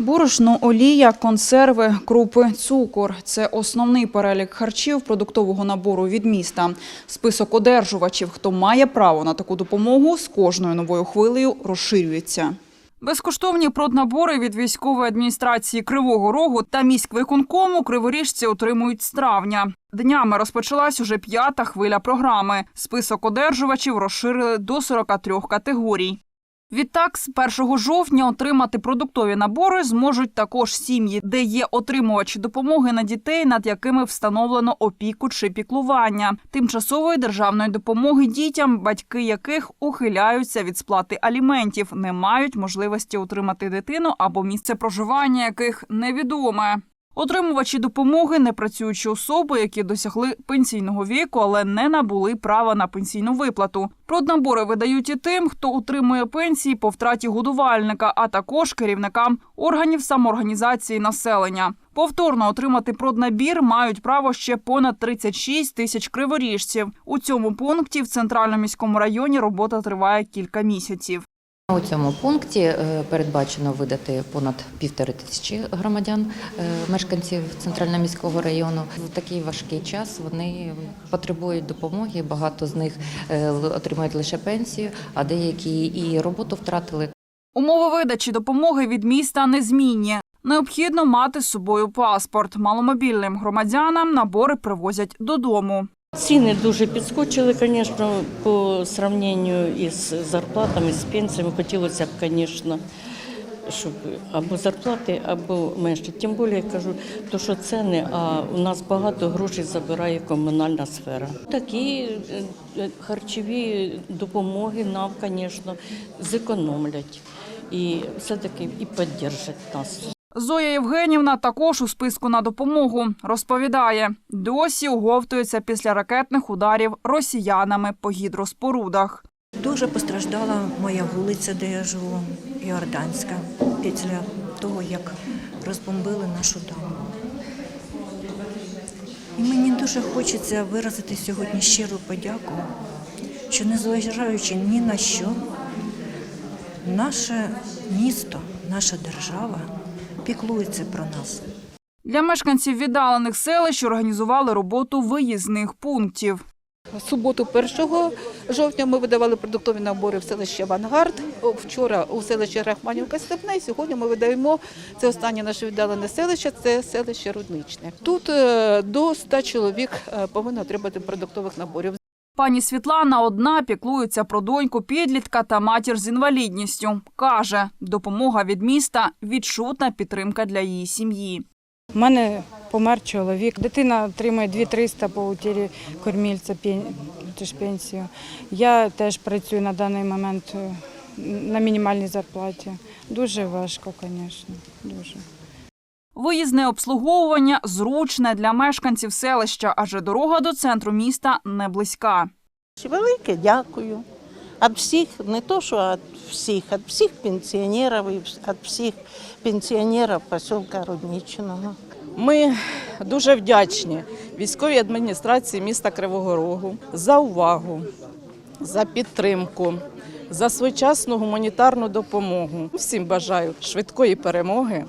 Борошно, олія, консерви, крупи, цукор – це основний перелік харчів продуктового набору від міста. Список одержувачів, хто має право на таку допомогу, з кожною новою хвилею розширюється. Безкоштовні проднабори від військової адміністрації Кривого Рогу та міськвиконкому криворіжці отримують з травня. Днями розпочалась уже п'ята хвиля програми. Список одержувачів розширили до 43 категорій. Відтак, з 1 жовтня отримати продуктові набори зможуть також сім'ї, де є отримувачі допомоги на дітей, над якими встановлено опіку чи піклування, тимчасової державної допомоги дітям, батьки яких ухиляються від сплати аліментів, не мають можливості утримати дитину або місце проживання яких невідоме. Отримувачі допомоги непрацюючі особи, які досягли пенсійного віку, але не набули права на пенсійну виплату. Проднабори видають і тим, хто утримує пенсії по втраті годувальника, а також керівникам органів самоорганізації населення. Повторно отримати проднабір мають право ще понад 36 тисяч криворіжців. У цьому пункті в центральному міському районі робота триває кілька місяців. У цьому пункті е, передбачено видати понад півтори тисячі громадян, е, мешканців центрального міського району. В такий важкий час вони потребують допомоги. Багато з них е, отримують лише пенсію, а деякі і роботу втратили. Умови видачі допомоги від міста незмінні. Необхідно мати з собою паспорт. Маломобільним громадянам набори привозять додому. Ціни дуже підскочили, звісно, по сравненню із зарплатами, з пенсіями. Хотілося б, звісно, щоб або зарплати, або менше. Тим більше я кажу, то що ціни, а у нас багато грошей забирає комунальна сфера. Такі е, е, харчові допомоги нам, звісно, зекономлять і все-таки і підтримують нас. Зоя Євгенівна також у списку на допомогу розповідає, досі оговтується після ракетних ударів росіянами по гідроспорудах. Дуже постраждала моя вулиця, де я живу, Іорданська, після того, як розбомбили нашу даму. І мені дуже хочеться виразити сьогодні щиру подяку, що незважаючи ні на що, наше місто, наша держава піклується про нас. Для мешканців віддалених селищ організували роботу виїзних пунктів. Суботу 1 жовтня ми видавали продуктові набори в селищі Авангард. Вчора у селищі Рахманівка Степне. і Сьогодні ми видаємо це останнє наше віддалене селище. Це селище Рудничне. Тут е, до 100 чоловік е, повинно отримати продуктових наборів. Пані Світлана одна піклується про доньку підлітка та матір з інвалідністю. Каже, допомога від міста відчутна підтримка для її сім'ї. У мене помер чоловік. Дитина отримує 2300 по утірі кормільця пенсію. Я теж працюю на даний момент е, на мінімальній зарплаті. Дуже важко, звісно. Дуже. Виїзне обслуговування зручне для мешканців селища, адже дорога до центру міста не близька. Велике дякую. От всіх, не то, що від всіх, від всіх пенсіонерів і від всіх пенсіонерів поселка Рудничного. Ми дуже вдячні військовій адміністрації міста Кривого Рогу за увагу, за підтримку, за своєчасну гуманітарну допомогу. Всім бажаю швидкої перемоги,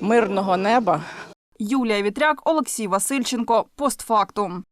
мирного неба. Юлія Вітряк, Олексій Васильченко. Постфактум.